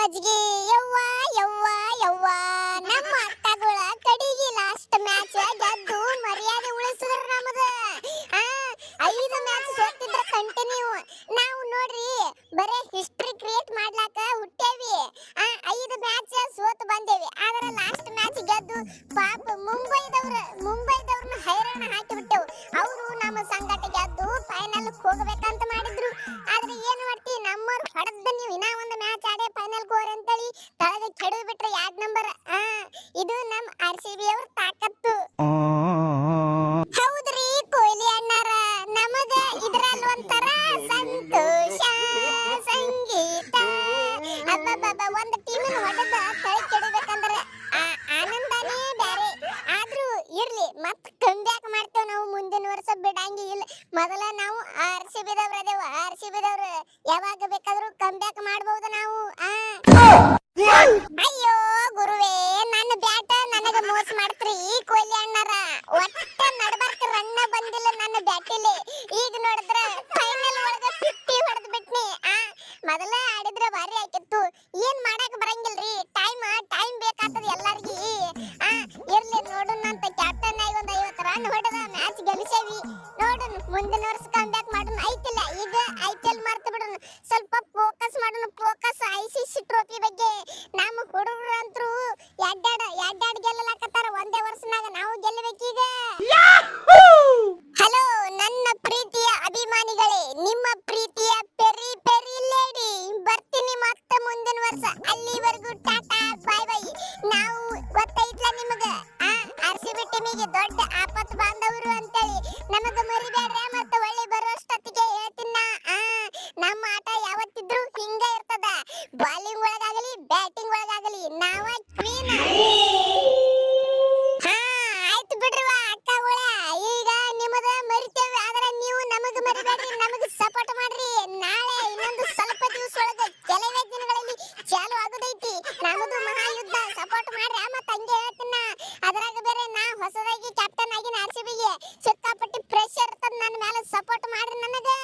ಮಜ್ಗಿ ಯವ್ವ ಯವ್ವ ಯವ್ವ. ನಮ್ಮ ಅಕ್ಕಗಳ ಕಡಿಗೆ ಲಾಸ್ಟ್ ಮ್ಯಾಚ್ ಗೆದ್ದು ಮರ್ಯಾದೆ ಉಳಿಸಿದ್ರ ನಮದ. ಐದು ಮ್ಯಾಚ್ ಸೋತಿದ್ರ ಕಂಟಿನ್ಯೂ ನಾವು ನೋಡ್ರಿ, ಬರೇ ಹಿಸ್ಟ್ರಿ ಕ್ರಿಯೇಟ್ ಮಾಡ್ಲಾಕ ಹುಟ್ಟೇವಿ. ಐದು ಮ್ಯಾಚ್ ಸೋತು ಬಂದೇವಿ. ಆದ್ರೆ ಲಾಸ್ಟ್ ಮ್ಯಾಚ್ ಗೆದ್ದು ಪಾಪ ಮುಂಬೈದವ್ರ, ಮುಂಬೈದವ್ರನ್ನ ಹೈರಾಣ ಹಾಕಿ ಬಿಟ್ಟೆವು. ಅವರು ನಮ್ಮ ಸಂಘಟ ಗೆದ್ದು ಫೈನಲ್ ಹೋಗ್ಬೇಕಂತ ಮಾಡಿದ್ರು. ಆದ್ರೆ ಏನ್ ಮಾಡ್ತಿ, ನಮ್ಮವ್ರು ಹೊಡೆದ ಇದು ನಮ್ ಆರ್ ಸಿ ಬಿ ಅವ್ರ ತಾಕತ್ತು. ಹೌದ್ರಿ ಕೊಹ್ಲಿ ಅಣ್ಣಾರ? ನಮಗ ಇದ್ರಲ್ಲಿ ಒಂಥರ ಸಂತೋಷ ಸಂಗೀತ. ಅಬ್ಬಬ್ಬಬ್ಬ ಒಂದ್ ಟೀಮ್ ಹೊಡೆದ ತಳಿ ಕೆಡಬೇಕಂದ್ರ ಆ ಆನಂದನೇ ಬ್ಯಾರೆ. ಆದ್ರೂ ಇರ್ಲಿ ಮತ್ ಕಂಬ್ಯಾಕ್ ಮಾಡ್ತೇವ್ ನಾವು ಮುಂದಿನ ವರ್ಷ ಬಿಡಂಗಿಲ್ಲ ಮೊದಲ ನಾವು ಆರ್ ಸಿ ಬಿ ದವ್ರ ಅದೇವ. ಆರ್ ಸಿ ಬಿ ದವ್ರ ಯಾವಾಗ ಬೇಕಾದ್ರೂ ಕಂಬ್ಯಾಕ್ ಮಾಡ್ಬಹುದು ನಾವು. ಆ. ಅಯ್ಯೋ ನನ್ನ ಈಗ ನೋಡಿದ್ರ ಫೈನಲ್ ಒಳಗ ಫಿಫ್ಟಿ ಹೊಡೆದು ಬಿಟ್ನಿ ಆ, ಮೊದಲ ಆಡಿದ್ರ ಭಾರಿ ಆಕಿತ್ತು ಏನ್ ಮಾಡಕ್ ಬರಂಗಿಲ್ರಿ? ಟೈಮ್ ಟೈಮ್ ಬೇಕಾಗ್ತದ ಎಲ್ಲಾರ್ಗಿ. ಆ, ಇರ್ಲಿ ನೋಡೋಣ ಅಂತ ಕ್ಯಾಪ್ಟನ್ ಆಗಿ ಒಂದ್ ಐವತ್ತು ರನ್ ಹೊಡೆದ ಮ್ಯಾಚ್ ಗೆಲ್ಸೇವಿ. ನೋಡೋಣ ಮುಂದಿನ ವರ್ಷ ಕಮ್ಬ್ಯಾಕ್ ಮಾಡೋಣ ಐತಿಲ್ಲ. ಈಗ ಐ ಸಿ ದೊಡ್ಡ ಆಪತ್ ಬಾಂಧವರು ಅಂತೇಳಿ. ನಮಗ ಮರಿಬೇಡ್ರೆ ಮತ್ತೆ ಒಳ್ಳೆ ಬರೋಷ್ಟೊತ್ತಿಗೆ ಹೇಳ್ತೀನ ನಮ್ಮ ಆಟ ಯಾವತ್ತಿದ್ರು ಹಿಂಗ ಇರ್ತದ. ಬಾಲಿಂಗ್ ಒಳಗಾಗಲಿ ಬ್ಯಾಟಿಂಗ್ ಒಳಗಾಗಲಿ, ನಾವ ಕ್ವೀನ್ ಹಾ, ಆಯ್ತು ಬಿಡ್ರಿವಾ ಅಕ್ಕಗಳ ಈಗ ನಿಮ್ಮದ ಮರಿತೇವೆ, ಆದ್ರೆ ನೀವು ನಮಗ ಮರಿಬೇಡ್ರಿ, ನಮಗ ಸಪೋರ್ಟ್ ಮಾಡ್ರಿ. ನಾಳೆ ಇನ್ನೊಂದು ಸ್ವಲ್ಪ ದಿವಸ ಒಳಗೆ ಕೆಲವೇ ದಿನಗಳಲ್ಲಿ ಚಾಲು ಆಗೋದೈತಿ. ನಮ್ಮದು ಮಹಾಯುದ್ಧ ಸಪೋರ್ಟ್ ಮಾಡ್ರಿ ನಮಗೆ